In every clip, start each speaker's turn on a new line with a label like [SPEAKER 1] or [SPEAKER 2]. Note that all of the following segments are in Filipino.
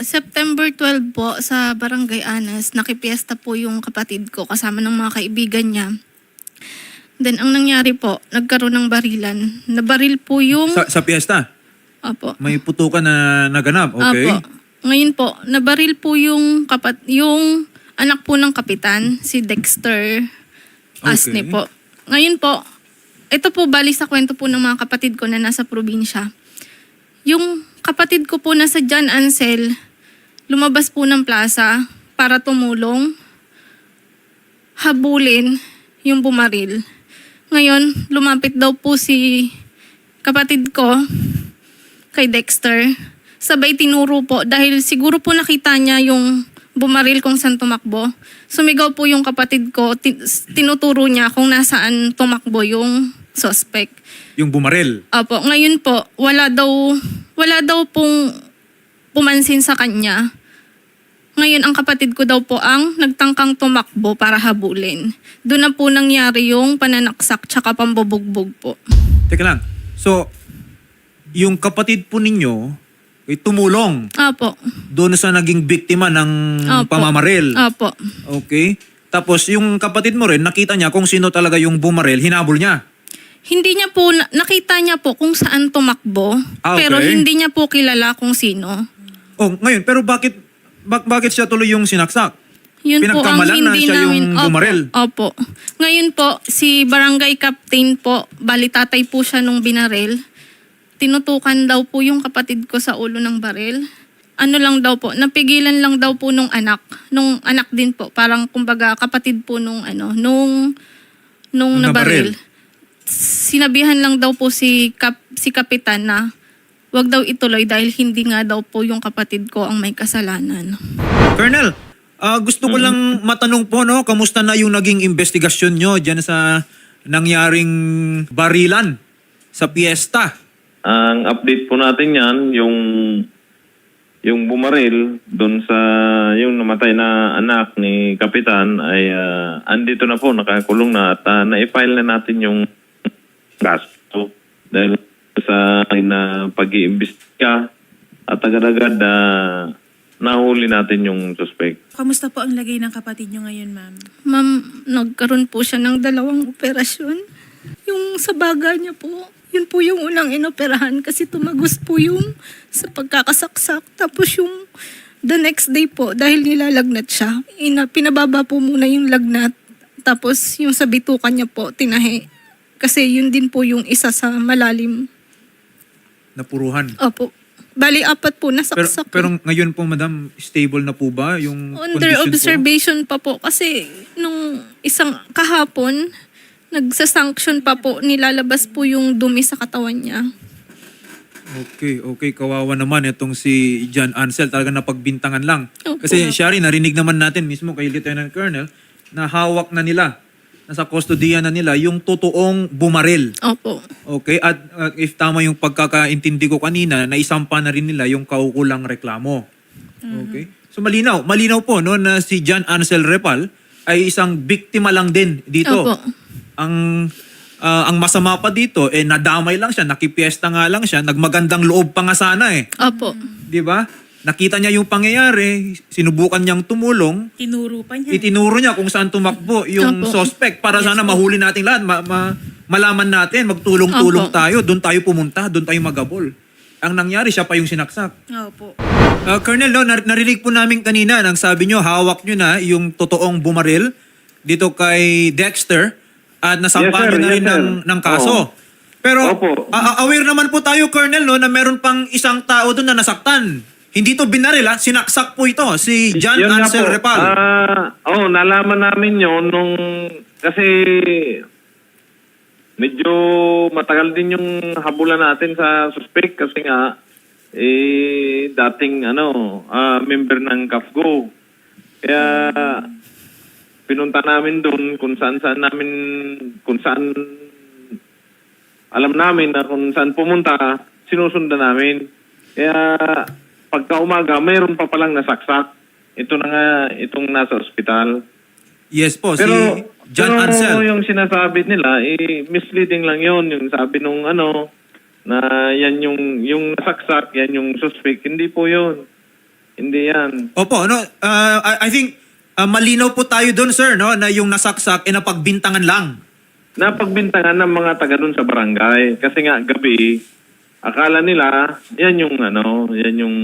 [SPEAKER 1] September 12 po sa Barangay Anas, nakipiesta po yung kapatid ko kasama ng mga kaibigan niya. Then ang nangyari po, nagkaroon ng barilan. Nabaril po yung...
[SPEAKER 2] Sa, sa piyesta,
[SPEAKER 1] Opo.
[SPEAKER 2] may putukan na naganap, okay?
[SPEAKER 1] Apo. Ngayon po, nabaril po yung kapat yung anak po ng kapitan, si Dexter Asne
[SPEAKER 2] Okay.
[SPEAKER 1] po. Ngayon po, ito po bali sa kwento po ng mga kapatid ko na nasa probinsya. Yung kapatid ko po na sa John Ansel, lumabas po ng plaza para tumulong, habulin yung bumaril. Ngayon, lumapit daw po si kapatid ko kay Dexter. Sabay tinuro po dahil siguro po nakita niya yung bumaril kung saan tumakbo. Sumigaw po yung kapatid ko, tin- tinuturo niya kung nasaan tumakbo yung suspect.
[SPEAKER 2] Yung bumaril.
[SPEAKER 1] Apo, ngayon po, wala daw, wala daw pong pumansin sa kanya. Ngayon, ang kapatid ko daw po ang nagtangkang tumakbo para habulin. Doon na po nangyari yung pananaksak tsaka pambubugbog po.
[SPEAKER 2] Teka lang. So, yung kapatid po ninyo ay tumulong
[SPEAKER 1] Apo.
[SPEAKER 2] doon sa naging biktima ng
[SPEAKER 1] Opo.
[SPEAKER 2] pamamaril.
[SPEAKER 1] Apo.
[SPEAKER 2] Okay? Tapos yung kapatid mo rin, nakita niya kung sino talaga yung bumaril, hinabol niya.
[SPEAKER 1] Hindi niya po, na- nakita niya po kung saan tumakbo,
[SPEAKER 2] Ah, okay.
[SPEAKER 1] pero hindi niya po kilala kung sino.
[SPEAKER 2] Oh, ngayon, pero bakit bak- bakit siya tuloy yung sinaksak?
[SPEAKER 1] Yun po ang
[SPEAKER 2] Pinagkamalan na
[SPEAKER 1] hindi
[SPEAKER 2] siya
[SPEAKER 1] namin...
[SPEAKER 2] yung bumaril.
[SPEAKER 1] Opo, opo. Ngayon po, si barangay captain po, bali tatay po siya nung binaril. Tinutukan daw po yung kapatid ko sa ulo ng baril. Ano lang daw po, napigilan lang daw po nung anak. Nung anak din po, parang kumbaga kapatid po nung ano, nung nung
[SPEAKER 2] Nung
[SPEAKER 1] nabaril.
[SPEAKER 2] nabaril.
[SPEAKER 1] Sinabihan lang daw po si kap, si kapitan na wag daw ituloy dahil hindi nga daw po yung kapatid ko ang may kasalanan.
[SPEAKER 2] Colonel, ah, gusto ko lang matanong po, no, kamusta na yung naging investigasyon nyo dyan sa nangyaring barilan sa piyesta?
[SPEAKER 3] Ang update po natin yan, yung yung bumaril doon sa yung namatay na anak ni Kapitan ay ah, andito na po, nakakulong na at ah, na-file na natin yung kaso dahil sa na pag-iimbestiga at agad-agad ah, nahuli natin yung suspect.
[SPEAKER 4] Kamusta po ang lagay ng kapatid nyo ngayon, ma'am?
[SPEAKER 1] Ma'am, nagkaroon po siya ng dalawang operasyon. Yung sa baga niya po, yun po yung unang inoperahan kasi tumagos po yung sa pagkakasaksak. Tapos yung the next day po, dahil nilalagnat siya, ina, pinababa po muna yung lagnat. Tapos yung sa bitukan niya po, tinahi. Kasi yun din po yung isa sa malalim.
[SPEAKER 2] Napuruhan.
[SPEAKER 1] Opo. Bali, apat po,
[SPEAKER 2] Pero,
[SPEAKER 1] nasaksak.
[SPEAKER 2] pero ngayon po, madam, stable na po ba yung
[SPEAKER 1] Under
[SPEAKER 2] condition po?
[SPEAKER 1] observation pa po kasi nung isang kahapon, nagsasanction pa po, nilalabas po yung dumi sa katawan niya.
[SPEAKER 2] Okay, okay. Kawawa naman itong si John Ansel. Talaga napagbintangan lang.
[SPEAKER 1] Opo.
[SPEAKER 2] Kasi Shari, narinig naman natin mismo kay Lieutenant Colonel na hawak na nila, nasa kustodiya na nila yung totoong bumaril.
[SPEAKER 1] Opo.
[SPEAKER 2] Okay? At uh, if tama yung pagkakaintindi ko kanina, naisampa na rin nila yung kaukulang reklamo. Okay? So malinaw, malinaw po no na si John Ansel Repal ay isang biktima lang din dito.
[SPEAKER 1] Opo.
[SPEAKER 2] Ang ah, ang masama pa dito eh nadamay lang siya, nakipiesta nga lang siya, nagmagandang loob pa nga sana eh.
[SPEAKER 1] Opo.
[SPEAKER 2] 'Di ba? Nakita niya yung pangyayari, sinubukan niyang tumulong,
[SPEAKER 4] Tinuro pa niya.
[SPEAKER 2] itinuro niya kung saan tumakbo yung
[SPEAKER 1] Opo.
[SPEAKER 2] suspect para sana mahuli natin lahat, ma- ma- malaman natin, magtulong-tulong
[SPEAKER 1] Opo.
[SPEAKER 2] tayo, doon tayo pumunta, doon tayo magabol. Ang nangyari, siya pa yung sinaksak.
[SPEAKER 4] Opo.
[SPEAKER 2] Uh, Colonel, no, nar- narinig po namin kanina nang sabi nyo, hawak nyo na yung totoong bumaril dito kay Dexter at nasampahan
[SPEAKER 3] Yes, sir.
[SPEAKER 2] nyo na rin
[SPEAKER 3] Yes, sir.
[SPEAKER 2] ng, ng kaso.
[SPEAKER 3] Oo.
[SPEAKER 2] Pero
[SPEAKER 3] Opo.
[SPEAKER 2] a- a- aware naman po tayo, Colonel, no, na meron pang isang tao doon na nasaktan. Hindi to binaril, ha? sinaksak po ito, si John
[SPEAKER 3] Yun nga
[SPEAKER 2] Ansel
[SPEAKER 3] po.
[SPEAKER 2] Repal.
[SPEAKER 3] Ah, oh, nalaman namin yon nung kasi medyo matagal din yung habulan natin sa suspect kasi nga eh dating ano ah, member ng CAFGO. Kaya pinunta namin doon kung saan saan namin kung saan alam namin na kung saan pumunta, sinusundan namin. Kaya pagka umaga, mayroon pa palang nasaksak. Ito na nga, itong nasa ospital.
[SPEAKER 2] yes po,
[SPEAKER 3] Pero,
[SPEAKER 2] si John
[SPEAKER 3] pero
[SPEAKER 2] Ansel.
[SPEAKER 3] yung sinasabi nila, eh, misleading lang yon Yung sabi nung ano, na yan yung, yung nasaksak, yan yung suspect. Hindi po yun. Hindi yan.
[SPEAKER 2] Opo, no, uh, I, I think uh, malinaw po tayo doon, sir, no, na yung nasaksak ay napagbintangan lang.
[SPEAKER 3] Napagbintangan ng mga taga dun sa barangay. Kasi nga, gabi, akala nila, yan yung ano, yan yung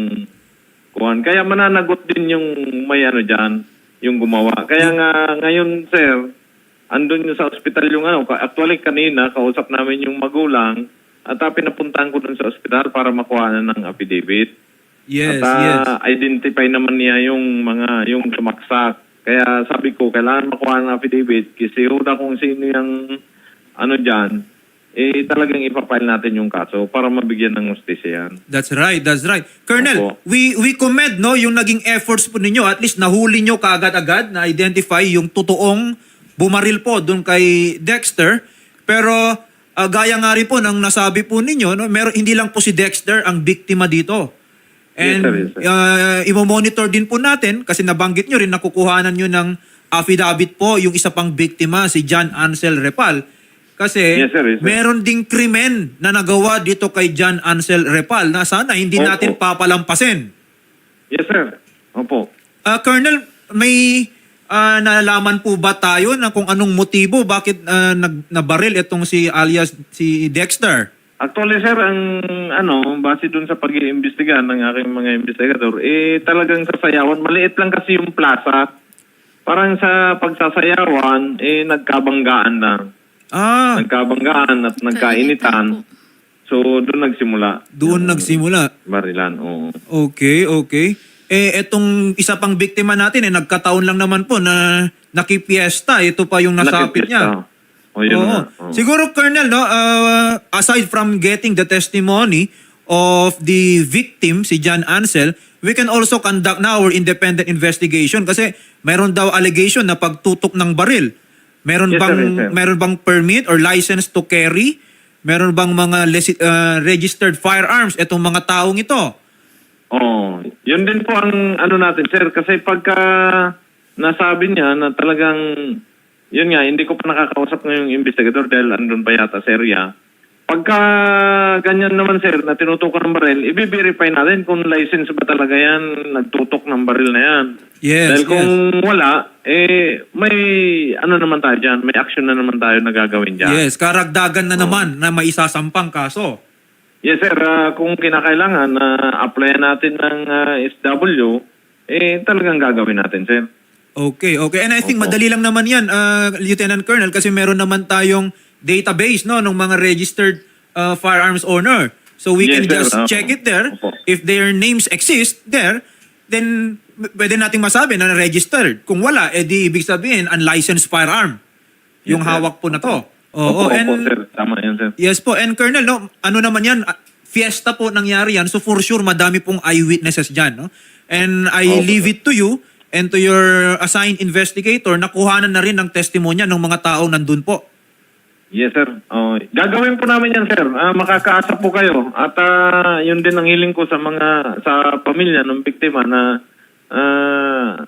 [SPEAKER 3] kuhan. Kaya mananagot din yung may ano dyan, yung gumawa. Kaya nga, ngayon, sir, andun yung sa ospital yung ano. Actually, kanina, kausap namin yung magulang at uh, pinapuntahan ko dun sa ospital para makuha na ng affidavit.
[SPEAKER 2] Yes,
[SPEAKER 3] At
[SPEAKER 2] yes.
[SPEAKER 3] ah, identify naman niya yung mga yung sumaksak. Kaya sabi ko, kailangan makuha ng affidavit kasi huda kung sino yung ano dyan, eh talagang ipapile natin yung kaso para mabigyan ng justisya yan.
[SPEAKER 2] That's right, that's right. Colonel,
[SPEAKER 3] Opo.
[SPEAKER 2] we we commend no yung naging efforts po ninyo at least nahuli nyo kaagad-agad na identify yung totoong bumaril po doon kay Dexter. Pero ah, gaya nga rin po ng nasabi po ninyo, no, meron hindi lang po si Dexter ang biktima dito. And
[SPEAKER 3] Yes, sir, yes, sir.
[SPEAKER 2] imo-monitor din po natin kasi nabanggit nyo rin nakukuhanan nyo ng affidavit po yung isa pang biktima si John Ansel Repal. Kasi
[SPEAKER 3] Yes, sir, yes, sir.
[SPEAKER 2] meron ding krimen na nagawa dito kay John Ansel Repal na sana hindi
[SPEAKER 3] Opo.
[SPEAKER 2] natin papalampasin.
[SPEAKER 3] Yes, sir. Opo.
[SPEAKER 2] Ah, Colonel, may ah, nalaman po ba tayo na kung anong motibo bakit ah, nag nabaril itong si alias si Dexter?
[SPEAKER 3] Actually, sir, ang ano, base dun sa pag-iimbestiga ng aking mga investigador, eh talagang sasayawan. Maliit lang kasi yung plaza. Parang sa pagsasayawan, eh nagkabanggaan na.
[SPEAKER 2] Ah,
[SPEAKER 3] Nagkabanggaan at nagkainitan. So, doon nagsimula.
[SPEAKER 2] doon nagsimula.
[SPEAKER 3] Barilan, oo.
[SPEAKER 2] Okay, okay. Eh, etong isa pang biktima natin, eh, nagkataon lang naman po na nakipiesta. Ito pa yung nasapit niya.
[SPEAKER 3] O, yun
[SPEAKER 2] Oo.
[SPEAKER 3] nga. oo.
[SPEAKER 2] Siguro, Colonel, no, uh, aside from getting the testimony of the victim, si John Ansel, we can also conduct now our independent investigation kasi mayroon daw allegation na pagtutok ng baril. Meron
[SPEAKER 3] Yes, sir,
[SPEAKER 2] bang
[SPEAKER 3] yes, sir.
[SPEAKER 2] meron bang permit or license to carry? Meron bang mga uh, registered firearms itong mga taong ito?
[SPEAKER 3] Oo. Yun din po ang ano natin, sir. Kasi pagka nasabi niya na talagang, yun nga, hindi ko pa nakakausap ngayong investigador dahil andun pa yata sa area. Pagka ganyan naman, sir, na tinutukan ng baril, i-verify natin kung license ba talaga yan, nagtutok ng baril na yan.
[SPEAKER 2] Yes,
[SPEAKER 3] Dahil kung wala, eh, may ano naman tayo dyan, may action na naman tayo na gagawin dyan.
[SPEAKER 2] Yes, karagdagan na naman na maisasampang kaso.
[SPEAKER 3] Yes sir, Ah, kung kinakailangan na applyan natin ng ah, SW, eh talagang gagawin natin sir.
[SPEAKER 2] Okay, okay. And I think
[SPEAKER 3] Opo.
[SPEAKER 2] madali lang naman yan, uh, Lieutenant Colonel, kasi meron naman tayong database no ng mga registered uh, firearms owner. So we can
[SPEAKER 3] Yes, sir.
[SPEAKER 2] just
[SPEAKER 3] Opo.
[SPEAKER 2] check it there.
[SPEAKER 3] Opo.
[SPEAKER 2] If their names exist there, then pwede nating masabi na registered. Kung wala, edi ibig sabihin unlicensed firearm yung
[SPEAKER 3] Yes, sir.
[SPEAKER 2] hawak po na to. Oo,
[SPEAKER 3] opo,
[SPEAKER 2] and
[SPEAKER 3] opo, sir. Tama yan sir.
[SPEAKER 2] Yes po. And Colonel, no, ano naman yan, ah, fiesta po nangyari yan. So for sure, madami pong eyewitnesses dyan. No? And I
[SPEAKER 3] Opo.
[SPEAKER 2] leave it to you and to your assigned investigator na kuhanan na rin ng testimonya ng mga tao nandun po.
[SPEAKER 3] Yes sir. Oh, gagawin po namin yan sir. Ah, makakaasa po kayo. At ah, yun din ang hiling ko sa mga sa pamilya ng biktima na ah,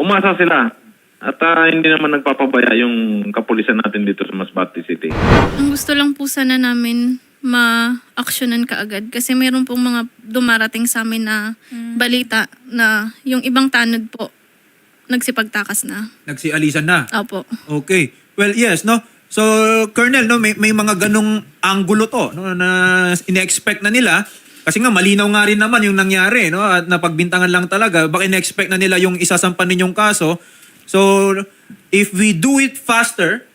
[SPEAKER 3] umasa sila. At ah, hindi naman nagpapabaya yung kapulisan natin dito sa Masbate City.
[SPEAKER 1] Ang gusto lang po sana namin ma-actionan kaagad kasi mayroon pong mga dumarating sa amin na balita na yung ibang tanod po nagsipagtakas na.
[SPEAKER 2] Nagsialisan na.
[SPEAKER 1] Opo.
[SPEAKER 2] Okay. Well, yes, no? So, Colonel, no, may, may mga ganong anggulo to no, na ine-expect na nila. Kasi nga, malinaw nga rin naman yung nangyari, no? At napagbintangan lang talaga. Baka ine-expect na nila yung isasampan ninyong kaso. So, if we do it faster,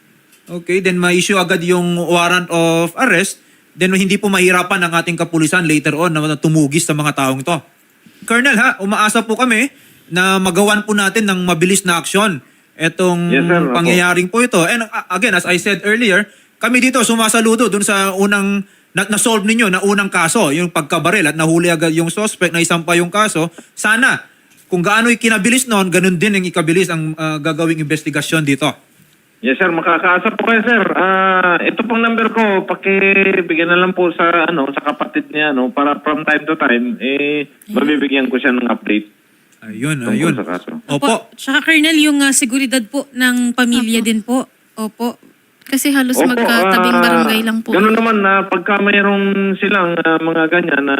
[SPEAKER 2] okay, then ma-issue agad yung warrant of arrest, then hindi po mahirapan ang ating kapulisan later on na tumugis sa mga taong ito. Colonel, ha, umaasa po kami na magawan po natin ng mabilis na aksyon etong
[SPEAKER 3] Yes, sir.
[SPEAKER 2] Pangyayaring po ito. And uh, again, as I said earlier, kami dito sumasaludo dun sa unang na- na-solve ninyo na unang kaso, yung pagkabaril at nahuli agad yung suspect na isampa yung kaso. Sana, kung gaano ikinabilis noon, ganun din ang ikabilis ang uh, gagawing investigasyon dito.
[SPEAKER 3] Yes sir, makakaasa po kayo sir. Ah, ito pong number ko, pakibigyan na lang po sa ano sa kapatid niya no para from time to time eh mabibigyan ko siya ng update
[SPEAKER 2] Ayun,
[SPEAKER 3] tungkol
[SPEAKER 2] ayun.
[SPEAKER 3] sa kaso.
[SPEAKER 2] Opo.
[SPEAKER 4] Tsaka Colonel, yung ah, seguridad po ng pamilya din po. Opo.
[SPEAKER 1] Kasi halos
[SPEAKER 3] Opo,
[SPEAKER 1] magkatabing
[SPEAKER 3] ah,
[SPEAKER 1] barangay lang po.
[SPEAKER 3] Ganun naman na pagka mayroong silang ah, mga ganyan na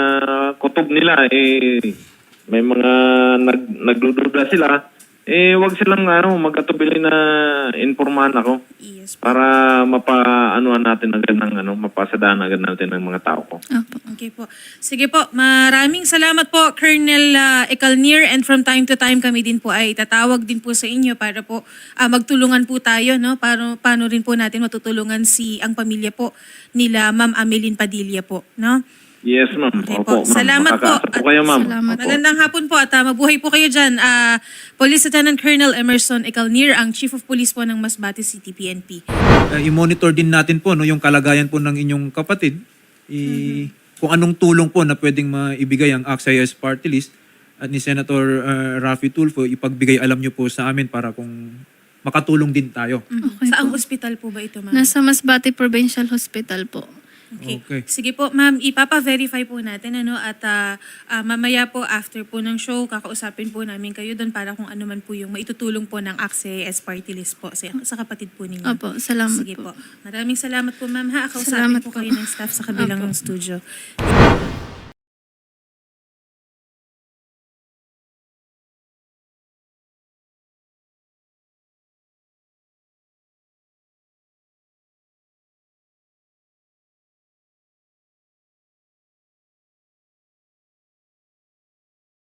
[SPEAKER 3] kutob nila eh may mga nag, nagdududa sila, eh wag silang ano, magkatubili na informahan ako
[SPEAKER 4] Yes
[SPEAKER 3] para mapa anuan natin agad ng ano, mapasadaan agad natin ng mga tao ko.
[SPEAKER 1] Opo.
[SPEAKER 4] Okay po. Sige po, maraming salamat po Colonel uh, Ekalnir and from time to time kami din po ay tatawag din po sa inyo para po ah, magtulungan po tayo no para paano rin po natin matutulungan si ang pamilya po nila Ma'am Ameline Padilla po, no?
[SPEAKER 3] Yes, ma'am.
[SPEAKER 4] Okay
[SPEAKER 3] Opo,
[SPEAKER 4] po.
[SPEAKER 3] ma'am.
[SPEAKER 4] Salamat po.
[SPEAKER 3] Makakaasa po kayo, ma'am.
[SPEAKER 1] Salamat.
[SPEAKER 3] Opo.
[SPEAKER 4] Magandang hapon po at ah, mabuhay po kayo dyan. Ah, Police Lieutenant Colonel Emerson Ekalnir, ang Chief of Police po ng Masbate City PNP.
[SPEAKER 2] Uh, i-monitor din natin po no yung kalagayan po ng inyong kapatid. I- kung anong tulong po na pwedeng maibigay ang AXIS party list at ni Senator uh, Raffy Tulfo ipagbigay alam niyo po sa amin para kung makatulong din tayo.
[SPEAKER 1] Okay
[SPEAKER 4] Saang ospital po ba ito, ma'am?
[SPEAKER 1] Nasa Masbate Provincial Hospital po.
[SPEAKER 4] Okay.
[SPEAKER 2] Okay.
[SPEAKER 4] Sige po, ma'am, ipapa-verify po natin ano at ah, ah, mamaya po after po ng show kakausapin po namin kayo doon para kung ano man po yung maitutulong po ng AXIS party list po sa, sa kapatid po ninyo.
[SPEAKER 1] Opo, salamat
[SPEAKER 4] Sige
[SPEAKER 1] po.
[SPEAKER 4] po. Maraming salamat po, ma'am ha. Kausapin
[SPEAKER 1] Salamat
[SPEAKER 4] po
[SPEAKER 1] po.
[SPEAKER 4] kayo ng staff sa kabilang
[SPEAKER 1] Opo.
[SPEAKER 4] studio.